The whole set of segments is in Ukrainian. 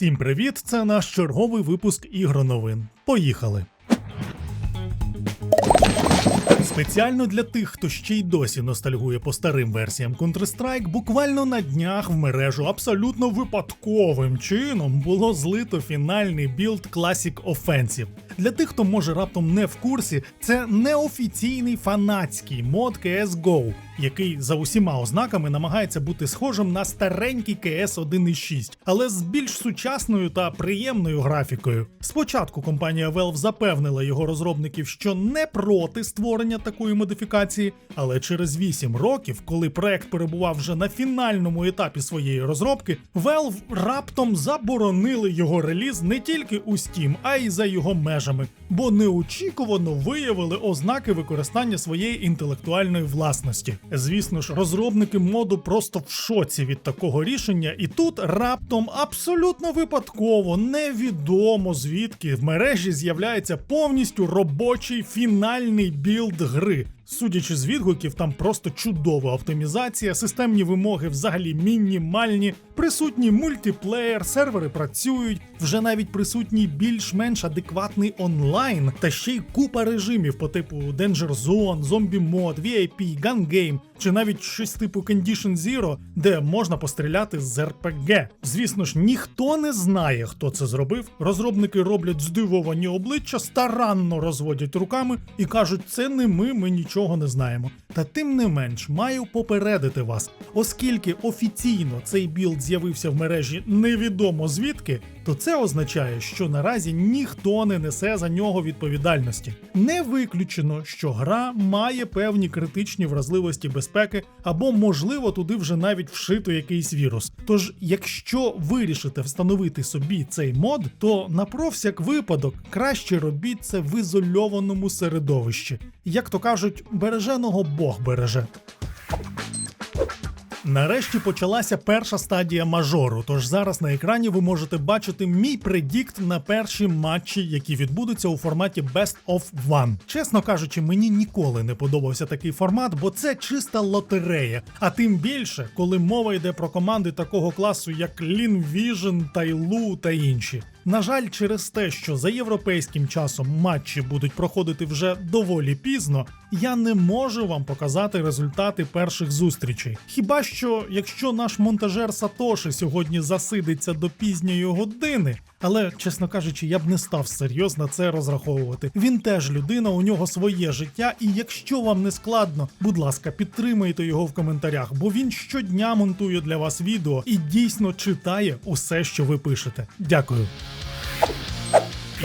Всім привіт! Це наш черговий випуск ігроновин. Поїхали! Спеціально для тих, хто ще й досі ностальгує по старим версіям Counter-Strike, буквально на днях в мережу абсолютно випадковим чином було злито фінальний білд Classic Offensive. Для тих, хто може раптом не в курсі, це неофіційний фанатський мод CSGO, який за усіма ознаками намагається бути схожим на старенький CS 1.6, але з більш сучасною та приємною графікою. Спочатку компанія Valve запевнила його розробників, що не проти створення такої модифікації, але через 8 років, коли проект перебував вже на фінальному етапі своєї розробки, Valve раптом заборонили його реліз не тільки у Steam, а й за його межами, бо неочікувано виявили ознаки використання своєї інтелектуальної власності. Звісно ж, розробники моду просто в шоці від такого рішення, і тут раптом абсолютно випадково, невідомо звідки в мережі з'являється повністю робочий фінальний білд гри. Судячи з відгуків, там просто чудова оптимізація, системні вимоги взагалі мінімальні, присутній мультиплеєр, сервери працюють, вже навіть присутній більш-менш адекватний онлайн, та ще й купа режимів по типу Danger Zone, Zombie Mod, VIP, Gun Game, чи навіть щось типу Condition Zero, де можна постріляти з РПГ. Звісно ж, ніхто не знає, хто це зробив. Розробники роблять здивовані обличчя, старанно розводять руками і кажуть, це не ми, ми нічого не знаємо. Та тим не менш, маю попередити вас, оскільки офіційно цей білд з'явився в мережі невідомо звідки, то це означає, що наразі ніхто не несе за нього відповідальності. Не виключено, що гра має певні критичні вразливості безпеки, або, можливо, туди вже навіть вшито якийсь вірус. Тож, якщо вирішите встановити собі цей мод, то на провсяк випадок краще робіть це в ізольованому середовищі. Як то кажуть, береженого Бог береже. Нарешті почалася перша стадія мажору. Тож зараз на екрані ви можете бачити мій предікт на перші матчі, які відбудуться у форматі Best of One. Чесно кажучи, мені ніколи не подобався такий формат, бо це чиста лотерея. А тим більше, коли мова йде про команди такого класу, як Lean Vision, Тайлу та інші. На жаль, через те, що за європейським часом матчі будуть проходити вже доволі пізно, я не можу вам показати результати перших зустрічей. Хіба що, якщо наш монтажер Сатоши сьогодні засидиться до пізньої години, але, чесно кажучи, я б не став серйозно це розраховувати. Він теж людина, у нього своє життя, і якщо вам не складно, будь ласка, підтримайте його в коментарях, бо він щодня монтує для вас відео і дійсно читає усе, що ви пишете. Дякую.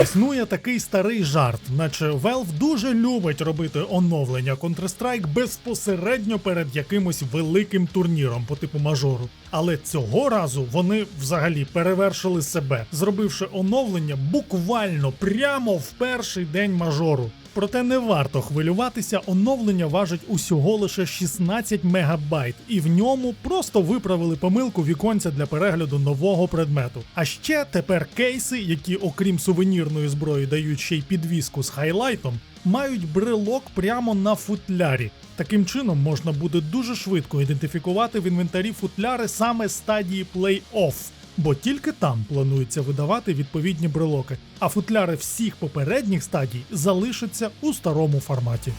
Існує такий старий жарт, наче Valve дуже любить робити оновлення Counter-Strike безпосередньо перед якимось великим турніром по типу мажору. Але цього разу вони взагалі перевершили себе, зробивши оновлення буквально прямо в перший день мажору. Проте не варто хвилюватися, оновлення важить усього лише 16 мегабайт, і в ньому просто виправили помилку віконця для перегляду нового предмету. А ще тепер кейси, які, окрім сувенірної зброї, дають ще й підвіску з хайлайтом, мають брелок прямо на футлярі. Таким чином можна буде дуже швидко ідентифікувати в інвентарі футляри саме стадії плей-офф. Бо тільки там планується видавати відповідні брелоки, а футляри всіх попередніх стадій залишаться у старому форматі.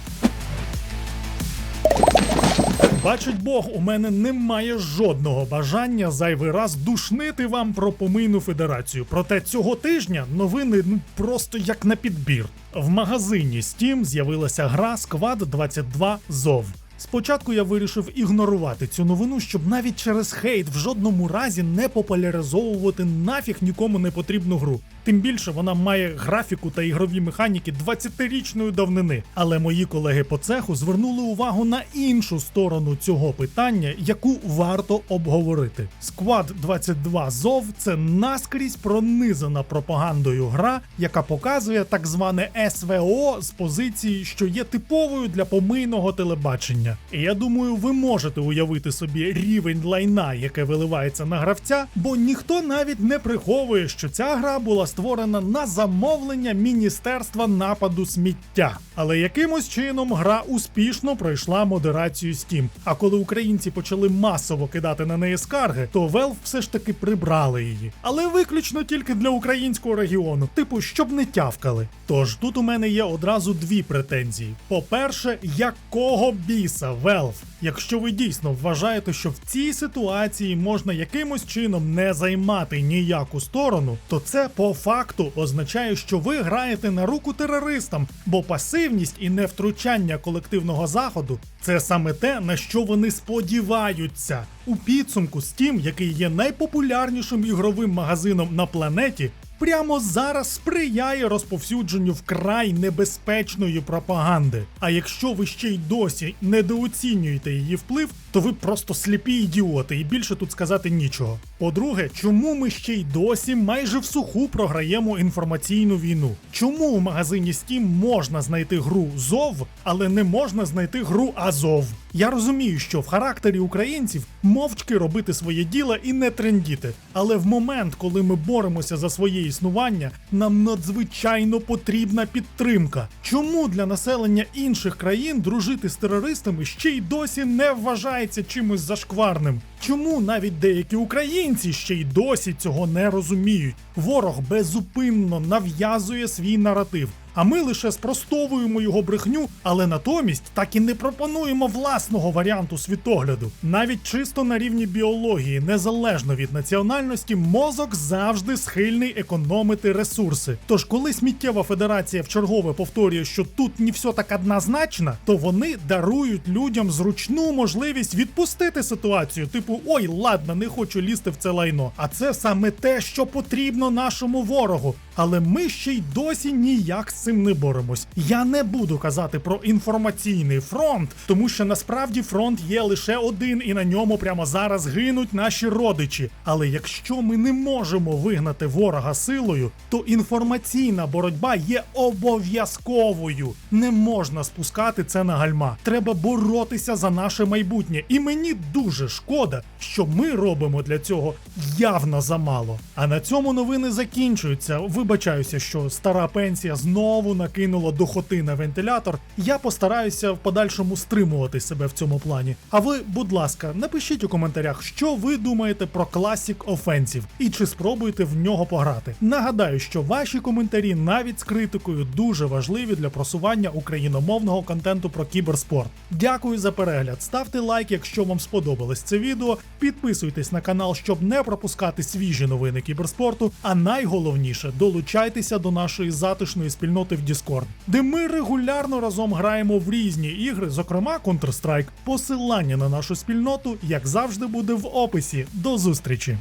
Бачить Бог, у мене немає жодного бажання зайвий раз душнити вам про помийну федерацію. Проте цього тижня новини ну просто як на підбір. В магазині Steam з'явилася гра Squad 22 Зов. Спочатку я вирішив ігнорувати цю новину, щоб навіть через хейт в жодному разі не популяризовувати нафіг нікому не потрібну гру. Тим більше вона має графіку та ігрові механіки 20-річної давнини. Але мої колеги по цеху звернули увагу на іншу сторону цього питання, яку варто обговорити. Squad 22 Зов це наскрізь пронизана пропагандою гра, яка показує так зване СВО з позиції, що є типовою для помийного телебачення. І я думаю, ви можете уявити собі рівень лайна, яке виливається на гравця, бо ніхто навіть не приховує, що ця гра була створена на замовлення Міністерства нападу сміття. Але якимось чином гра успішно пройшла модерацію Steam. А коли українці почали масово кидати на неї скарги, то Valve все ж таки прибрали її. Але виключно тільки для українського регіону, типу, щоб не тявкали. Тож тут у мене є одразу дві претензії. По-перше, якого біса Valve? Якщо ви дійсно вважаєте, що в цій ситуації можна якимось чином не займати ніяку сторону, то це по факту означає, що ви граєте на руку терористам, бо пасивність і невтручання колективного заходу це саме те, на що вони сподіваються. У підсумку Steam, який є найпопулярнішим ігровим магазином на планеті, прямо зараз сприяє розповсюдженню вкрай небезпечної пропаганди. А якщо ви ще й досі недооцінюєте її вплив, то ви просто сліпі ідіоти, і більше тут сказати нічого. По-друге, чому ми ще й досі майже в суху програємо інформаційну війну? Чому у магазині Steam можна знайти гру ЗОВ, але не можна знайти гру Азов? Я розумію, що в характері українців мовчки робити своє діло і не трендіти. Але в момент, коли ми боремося за своє існування, нам надзвичайно потрібна підтримка. Чому для населення інших країн дружити з терористами ще й досі не вважається чимось зашкварним? Чому навіть деякі українці ще й досі цього не розуміють? Ворог безупинно нав'язує свій наратив. А ми лише спростовуємо його брехню, але натомість так і не пропонуємо власного варіанту світогляду. Навіть чисто на рівні біології, незалежно від національності, мозок завжди схильний економити ресурси. Тож, коли сміттєва федерація вчергове повторює, що тут не все так однозначно, то вони дарують людям зручну можливість відпустити ситуацію, типу ой, ладно, не хочу лізти в це лайно. А це саме те, що потрібно нашому ворогу. Але ми ще й досі ніяк з цим не боремось. Я не буду казати про інформаційний фронт, тому що насправді фронт є лише один, і на ньому прямо зараз гинуть наші родичі. Але якщо ми не можемо вигнати ворога силою, то інформаційна боротьба є обов'язковою. Не можна спускати це на гальма. Треба боротися за наше майбутнє. І мені дуже шкода, що ми робимо для цього явно замало. А на цьому новини закінчуються. Вибачаюся, що стара пенсія знову накинула дохоти на вентилятор. Я постараюся в подальшому стримувати себе в цьому плані. А ви, будь ласка, напишіть у коментарях, що ви думаєте про Classic Offensive і чи спробуєте в нього пограти. Нагадаю, що ваші коментарі навіть з критикою дуже важливі для просування україномовного контенту про кіберспорт. Дякую за перегляд. Ставте лайк, якщо вам сподобалось це відео. Підписуйтесь на канал, щоб не пропускати свіжі новини кіберспорту. А найголовніше долучайтеся до нашої затишної спільноти в Discord, де ми регулярно разом граємо в різні ігри, зокрема Counter-Strike. Посилання на нашу спільноту, як завжди, буде в описі. До зустрічі!